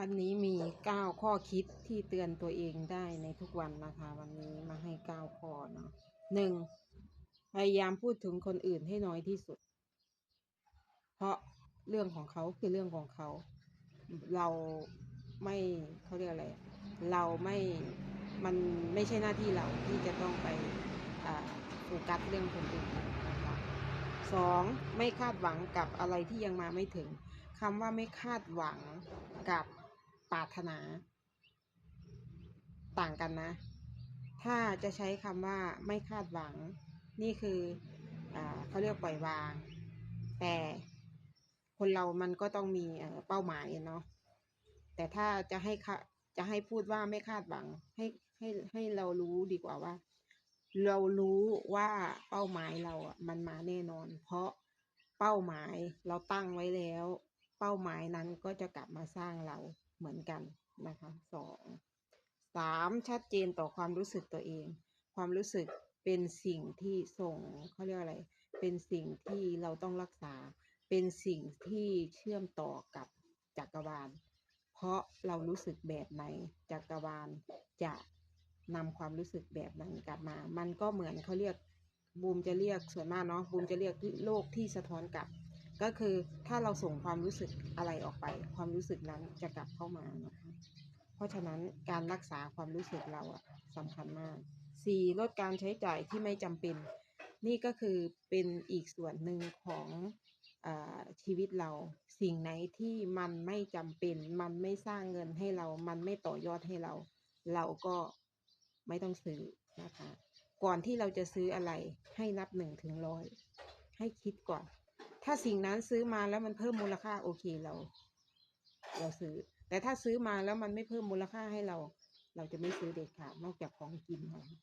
วันนี้มีเก้าข้อคิดที่เตือนตัวเองได้ในทุกวันนะคะ วันนี้มาให้เก้าข้อเนาะหนึ่งพยายามพูดถึงคนอื่นให้น้อยที่สุด เพราะเรื่องของเขาคือเรื่องของเขา เราไม่เขาเรียกอะไร เราไม่มันไม่ใช่หน้าที่เราที่จะต้องไปอ่าโฟกัสเรื่องคนอื่นนะคะสองไม่คาดหวังกับอะไรที่ยังมาไม่ถึงคำว่าไม่คาดหวังกับ ปรารถนา ต่างกันนะ ถ้าจะใช้คำว่าไม่คาดหวัง นี่คืออเขาเรียกปล่อยวาง แต่คนเรามันก็ต้องมีเป้าหมายเนาะแต่ถ้าจะให้จะให้พูดว่าไม่คาดหวัง ให้ให้ให้เรารู้ดีกว่าว่า เรารู้ว่าเป้าหมายเราอะมันมาแน่นอน เพราะเป้าหมายเราตั้งไว้แล้ว เป้าหมายนั้นก็จะกลับมาสร้างเรา เหมือนกันนะคะสองสามชัดเจนต่อความรู้สึกตัวเอง ความรู้สึกเป็นสิ่งที่ส่งเขาเรียกอะไร เป็นสิ่งที่เราต้องรักษา เป็นสิ่งที่เชื่อมต่อกับจักรวาล เพราะเรารู้สึกแบบไหนจักรวาลจะนำความรู้สึกแบบนั้นกลับมา มันก็เหมือนเขาเรียกบูมจะเรียกส่วนมากเนาะบูมจะเรียกโลกที่สะท้อนกลับ ก็คือถ้าเราส่งความรู้สึกอะไรออกไป ความรู้สึกนั้นจะกลับเข้ามานะคะเพราะฉะนั้นการรักษาความรู้สึกเราอะสำคัญมาก 4. ลดการใช้จ่ายที่ไม่จำเป็น นี่ก็คือเป็นอีกส่วนหนึ่งของอชีวิตเรา สิ่งไหนที่มันไม่จำเป็น มันไม่สร้างเงินให้เรา มันไม่ต่อยอดให้เรา เราก็ไม่ต้องซื้อนะคะ ก่อนที่เราจะซื้ออะไรให้นับหนึ่งถึงร้อยให้คิดก่อน ถ้าสิ่งนั้นซื้อมาแล้วมันเพิ่มมูลค่าโอเคเรา เราซื้อ แต่ถ้าซื้อมาแล้วมันไม่เพิ่มมูลค่าให้เรา เราจะไม่ซื้อเด็ดขาดนอกจากของกินเท่านั้น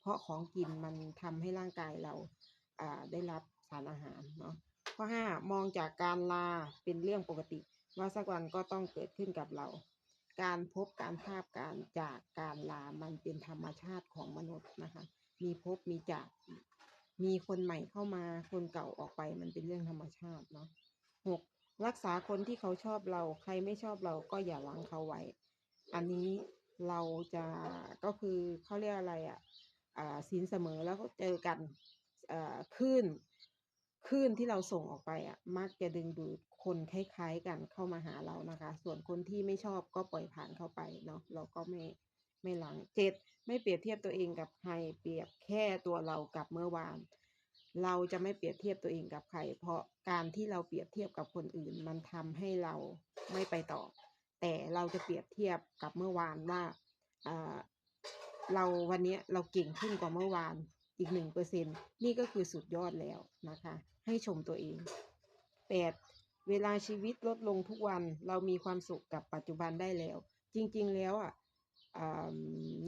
เพราะของกินมันทำให้ร่างกายเราอ่าได้รับสารอาหารเนาะข้อห้ามองจากการลาเป็นเรื่องปกติ ว่าสักวันก็ต้องเกิดขึ้นกับเรา การพบการภาพการจากการลามันเป็นธรรมชาติของมนุษย์นะคะ มีพบมีจาก มีคนใหม่เข้ามาคนเก่าออกไปมันเป็นเรื่องธรรมชาติเนาะหกรักษาคนที่เขาชอบเรา ใครไม่ชอบเราก็อย่าหวังเขาไว้ อันนี้เราจะก็คือเขาเรียกอะไรอะอ่าสินเสมอแล้วก็เจอกันอ่อคลื่นคลื่นที่เราส่งออกไปอะ มักจะดึงดูดคนคล้ายๆกันเข้ามาหาเรานะคะ ส่วนคนที่ไม่ชอบก็ปล่อยผ่านเข้าไปเนาะเราก็ไม่ ไม่หลังเจ็ดไม่เปรียบเทียบตัวเองกับใครเปรียบแค่ตัวเรากับเมื่อวาน เราจะไม่เปรียบเทียบตัวเองกับใครเพราะการที่เราเปรียบเทียบกับคนอื่น มันทำให้เราไม่ไปต่อ แต่เราจะเปรียบเทียบกับเมื่อวานว่าเราวันนี้เราเก่งขึ้นกว่าเมื่อวานอีกหนึ่งเปอร์เซ็นนี่ก็คือสุดยอดแล้วนะคะ ให้ชมตัวเองแปดเวลาชีวิตลดลงทุกวันเรามีความสุขกับปัจจุบันได้แล้ว จริงๆแล้วอะ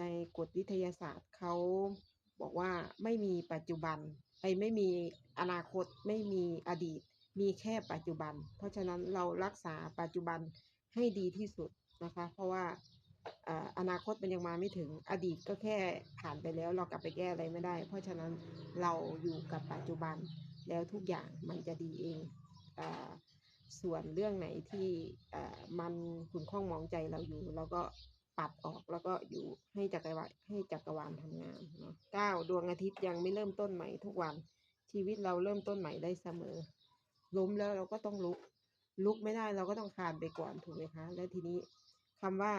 ในกฎวิทยาศาสตร์เขาบอกว่าไม่มีปัจจุบันไอ้ไม่มีอนาคตไม่มีอดีต มีแค่ปัจจุบัน เพราะฉะนั้นเรารักษาปัจจุบันให้ดีที่สุดนะคะ เพราะว่าอนาคตมันยังมาไม่ถึงอดีตก็แค่ผ่านไปแล้วเรากลับไปแก้อะไรไม่ได้ เพราะฉะนั้นเราอยู่กับปัจจุบันแล้วทุกอย่างมันจะดีเองอส่วนเรื่องไหนที่มันขุ่นข้องมองใจเราอยู่เราก็ ปัดออกแล้วก็อยู่ให้จักรวาลให้จักรวาลทำงานเนาะเก้าดวงอาทิตย์ยังไม่เริ่มต้นใหม่ทุกวัน ชีวิตเราเริ่มต้นใหม่ได้เสมอ ล้มแล้วเราก็ต้องลุก ลุกไม่ได้เราก็ต้องคานไปก่อนถูกไหมคะ แล้วทีนี้คำว่า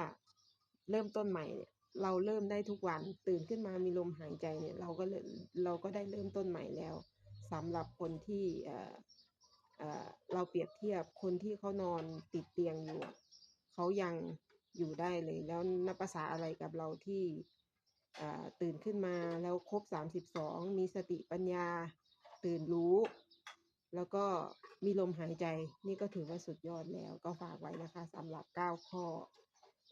เริ่มต้นใหม่เนี่ยเราเริ่มได้ทุกวันตื่นขึ้นมามีลมหายใจเนี่ยเราก็เราก็ได้เริ่มต้นใหม่แล้วสำหรับคนที่เอ่อเอ่อเราเปรียบเทียบคนที่เขานอนติดเตียงอยู่เขายัง อยู่ได้เลย แล้วนับภาษาอะไรกับเราที่ตื่นขึ้นมาแล้วครบสามสิบสองมีสติปัญญา ตื่นรู้ แล้วก็มีลมหายใจ นี่ก็ถือว่าสุดยอดแล้ว ก็ฝากไว้นะคะสำหรับ9ข้อ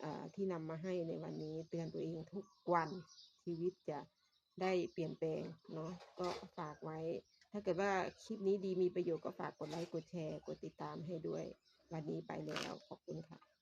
อที่นำมาให้ในวันนี้เตือนตัวเองทุกวันชีวิตจะได้เปลี่ยนแปลงเนาะก็ฝากไว้ ถ้าเกิดว่าคลิปนี้ดีมีประโยชน์ก็ฝากกดไลค์กดแชร์ กดติดตามให้ด้วย วันนี้ไปแล้วขอบคุณค่ะ